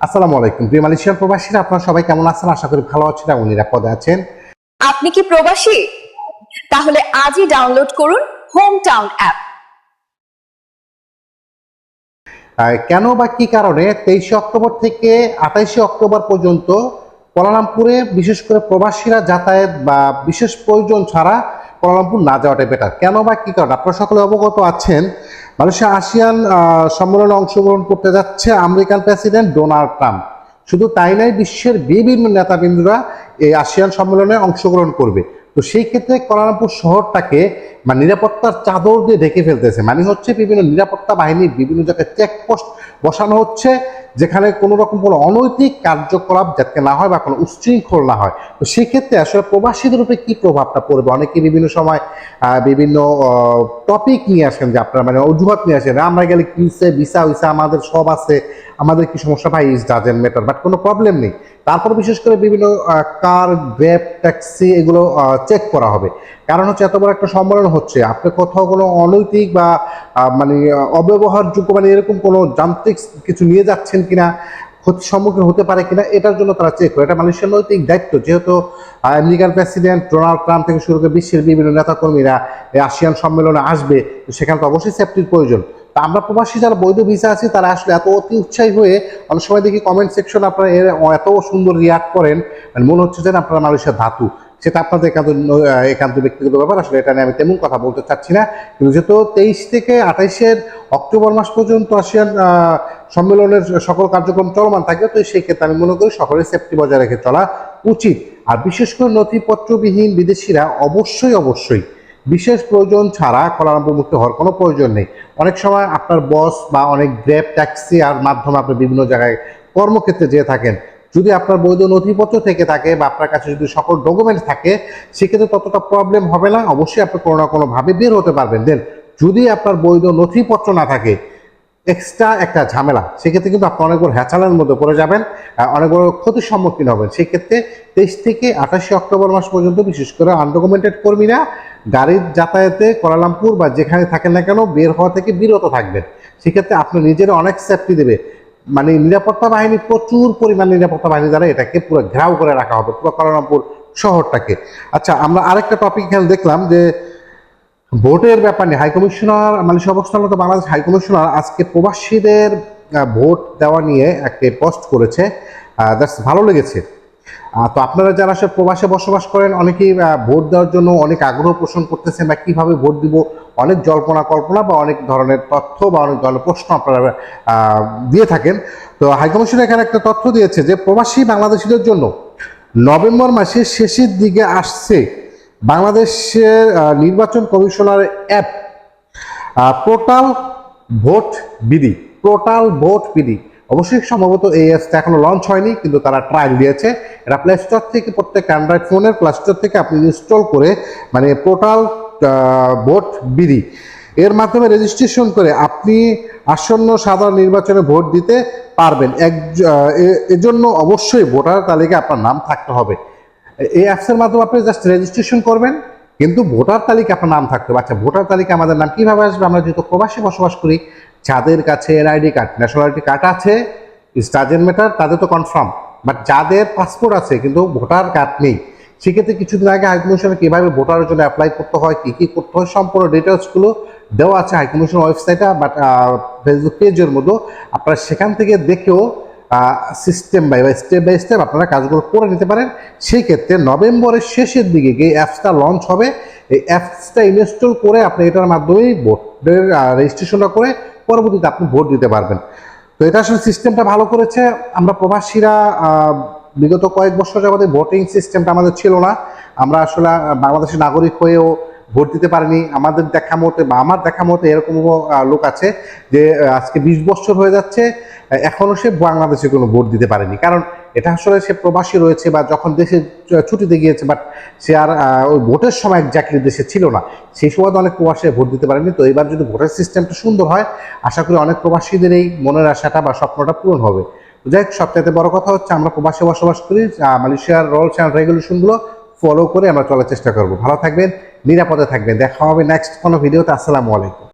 আসসালামু আলাইকুম। প্রিয় মালয়েশিয়ার প্রবাসীরা আপনারা সবাই কেমন আছেন? আশা করি ভালো আছেন এবং নিরাপদে আছেন। আপনি কি প্রবাসী? তাহলে আজই ডাউনলোড করুন হোম টাউন অ্যাপ কেন বা কি কারণে তেইশে অক্টোবর থেকে আঠাইশে অক্টোবর পর্যন্ত কোলালামপুরে বিশেষ করে প্রবাসীরা যাতায়াত বা বিশেষ প্রয়োজন ছাড়া কোলালামপুর না যাওয়াটাই বেটার কেন বা কি কারণ? আপনারা সকলে অবগত আছেন, মালয়েশিয়া আসিয়ান সম্মেলনে অংশগ্রহণ করতে যাচ্ছে আমেরিকান প্রেসিডেন্ট ডোনাল্ড ট্রাম্প। শুধু তাই নয়, বিশ্বের বিভিন্ন নেতাবৃন্দরা এই আসিয়ান সম্মেলনে অংশগ্রহণ করবে। তো সেই ক্ষেত্রে কোলালামপুর শহরটাকে মানে নিরাপত্তার চাদর দিয়ে ঢেকে ফেলতেছে। মানে হচ্ছে বিভিন্ন নিরাপত্তা বাহিনী বিভিন্ন জায়গায় চেকপোস্ট বসানো হচ্ছে। যেখানে কোনো রকম কোনো অনৈতিক কার্যকলাপ যাতে না হয় বা কোনো উচ্ছৃঙ্খল না হয়। তো সেক্ষেত্রে আসলে প্রবাসীদের উপরে কি প্রভাবটা পড়বে? অনেকে বিভিন্ন সময় বিভিন্ন টপিক নিয়ে আসেন যে আপনারা মানে অজুহাত নিয়ে আসেন আমরা গেলে কিসে ভিসা উইসা আমাদের সব আছে, আমাদের কি সমস্যা? ভাই ইজ ডাজেন্ট ম্যাটার বাট কোনো প্রবলেম নেই। তারপর বিশেষ করে বিভিন্ন কার গ্র্যাব ট্যাক্সি এগুলো চেক করা হবে। কারণ হচ্ছে এত বড় একটা সম্মেলন হচ্ছে। আপনি কোথাও কোনো অনৈতিক বা মানে অব্যবহারযোগ্য মানে এরকম কোনো যান্ত্রিক কিছু নিয়ে যাচ্ছেন কিনা ক্ষতির সম্মুখীন হতে পারে কিনা এটার জন্য তারা চেক করে। এটা মানুষের নৈতিক দায়িত্ব। যেহেতু ah, American president Donald Trump থেকে শুরু করে বিশ্বের বিভিন্ন নেতাকর্মীরা এই আসিয়ান সম্মেলনে আসবে সেখানে তো অবশ্যই সেফটির প্রয়োজন। তা আমরা প্রবাসী যারা বৈধ ভিসা আছি তারা আসলে এত অতি উৎসাহী হয়ে অনেক সময় দেখি কমেন্ট সেকশন আপনারা এর এত সুন্দর রিয়াক্ট করেন। মানে হচ্ছে যে না আপনারা মানুষের ধাতু। সেটা আপনাদের একান্ত একান্ত ব্যক্তিগত ব্যাপার, আসলে এটা নিয়ে আমি তেমন কথা বলতে চাচ্ছি না। কিন্তু যেহেতু তেইশ থেকে আঠাইশের অক্টোবর মাস পর্যন্ত আসিয়ান সম্মেলনের সকল কার্যক্রম চলমান থাকবে তো সেই ক্ষেত্রে আমি মনে করি সকলের সেফটি বজায় রেখে চলা উচিত। আর বিশেষ করে নথিপত্রবিহীন বিদেশিরা অবশ্যই অবশ্যই বিশেষ প্রয়োজন ছাড়া কলারামপুর মুক্ত হওয়ার কোনো প্রয়োজন নেই। অনেক সময় আপনার বস বা অনেক গ্র্যাব ট্যাক্সি আর মাধ্যমে আপনি বিভিন্ন জায়গায় কর্মক্ষেত্রে যেয়ে থাকেন। যদি আপনার বৈধ নথিপত্র থেকে থাকে বা আপনার কাছে যদি সকল ডকুমেন্টস থাকে, সেক্ষেত্রে ততটা প্রবলেম হবে না। অবশ্যই আপনি কোনো না কোনোভাবে বের হতে পারবেন। দেন যদি আপনার বৈধ নথিপত্র না থাকে এক্সট্রা একটা ঝামেলা। সেক্ষেত্রে কিন্তু আপনি অনেক বড় হ্যাচালের মধ্যে পড়ে যাবেন অনেক বড় ক্ষতির সম্মুখীন হবেন। সেক্ষেত্রে তেইশ থেকে আঠাশে অক্টোবর মাস পর্যন্ত বিশেষ করে আনডকুমেন্টেড কর্মীরা গাড়ির যাতায়াতে কোলালামপুর বা যেখানে থাকেন না কেন বের হওয়া থেকে বিরত থাকবেন। সেক্ষেত্রে আপনি নিজের অনেক সেফটি দেবে। মানে নিরাপত্তা বাহিনী প্রচুর পরিমাণে নিরাপত্তা বাহিনী দ্বারা এটাকে পুরো ঘেরাও করে রাখা হবে, পুরো কলারামপুর শহরটাকে। আচ্ছা আমরা আরেকটা টপিক এখানে দেখলাম যে ভোটের ব্যাপার হাইকমিশনার মানে অবস্থানরত বাংলাদেশ হাইকমিশনার আজকে প্রবাসীদের ভোট দেওয়া নিয়ে একটা পোস্ট করেছে। দ্যাটস ভালো লেগেছে। তো আপনারা যারা সব প্রবাসে বসবাস করেন, অনেকেই ভোট দেওয়ার জন্য অনেক আগ্রহ পোষণ করতেছেন বা কীভাবে ভোট দিব, অনেক জল্পনা কল্পনা বা অনেক ধরনের তথ্য বা অনেক ধরনের প্রশ্ন আপনারা দিয়ে থাকেন। তো হাইকমিশন এখানে একটা তথ্য দিয়েছে যে, প্রবাসী বাংলাদেশিদের জন্য নভেম্বর মাসের শেষের দিকে আসছে বাংলাদেশের নির্বাচন কমিশনার অ্যাপ পোর্টাল ভোট বিধি পোর্টাল ভোট বিধি। অবশ্যই সম্ভবত এই অ্যাপসটা এখনও লঞ্চ হয়নি, কিন্তু তারা ট্রায়াল দিয়েছে। এটা প্লে স্টোর থেকে প্রত্যেক অ্যান্ড্রয়েড ফোনের প্লে স্টোর থেকে আপনি ইনস্টল করে মানে পোর্টাল ভোট বিধি এর মাধ্যমে রেজিস্ট্রেশন করে আপনি আসন্ন সাধারণ নির্বাচনে ভোট দিতে পারবেন। এক এজন্য অবশ্যই ভোটার তালিকায় আপনার নাম থাকতে হবে। এই অ্যাপসের মাধ্যমে আপনি জাস্ট রেজিস্ট্রেশন করবেন। কিন্তু ভোটার তালিকা আপনার নাম থাকতে আচ্ছা ভোটার তালিকা আমাদের নাম কীভাবে আসবে? আমরা যেহেতু প্রবাসী বসবাস করি, যাদের কাছে এনআইডি কার্ড ন্যাশনালিটি কার্ড আছে স্টাজেন মেটার তাদের তো কনফার্ম। বাট যাদের পাসপোর্ট আছে, কিন্তু ভোটার কার্ড নেই, সেক্ষেত্রে কিছুদিন আগে হাইকমিশনে কীভাবে ভোটারের জন্য অ্যাপ্লাই করতে হয়, কী কী করতে হয়, সম্পূর্ণ ডিটেলসগুলো দেওয়া আছে হাইকমিশন ওয়েবসাইটে বাট ফেসবুক পেজের মধ্যে। আপনারা সেখান থেকে দেখেও সিস্টেম বাই বা স্টেপ বাই স্টেপ আপনারা কাজগুলো করে নিতে পারেন। সেই ক্ষেত্রে নভেম্বরের শেষের দিকে গিয়ে অ্যাপসটা লঞ্চ হবে, এই অ্যাপসটা ইনস্টল করে আপনি এটার মাধ্যমেই ভোটের রেজিস্ট্রেশনটা করে পরবর্তীতে আপনি ভোট দিতে পারবেন। তো এটা আসলে সিস্টেমটা ভালো করেছে। আমরা প্রবাসীরা বিগত কয়েক বছর যাবত ভোটিং সিস্টেমটা আমাদের ছিল না। আমরা আসলে বাংলাদেশের নাগরিক হয়েও ভোট দিতে পারিনি। আমাদের দেখা মতে বা আমার দেখা মতে এরকম লোক আছে যে আজকে বিশ বছর হয়ে যাচ্ছে। আহ, এখনও সে বাংলাদেশে কোনো ভোট দিতে পারেনি। কারণ এটা আসলে সে প্রবাসী রয়েছে বা যখন দেশে ছুটিতে গিয়েছে বাট সে আর ওই ভোটের সময় একজাক্টলি দেশে ছিল না। সেই সময় তো অনেক প্রবাসী ভোট দিতে পারেনি। তো এবার যদি ভোটের সিস্টেমটা সুন্দর হয় আশা করি অনেক প্রবাসীদের এই মনের আশাটা বা স্বপ্নটা পূরণ হবে। যাই হোক সবচাইতে বড় কথা হচ্ছে আমরা প্রবাসে বসবাস করি মালয়েশিয়ার রুলস অ্যান্ড রেগুলেশনগুলো ফলো করে আমরা চলার চেষ্টা করব। ভালো থাকবেন নিরাপদে থাকবেন। দেখা হবে নেক্সট কোনো ভিডিওতে আসসালামু আলাইকুম।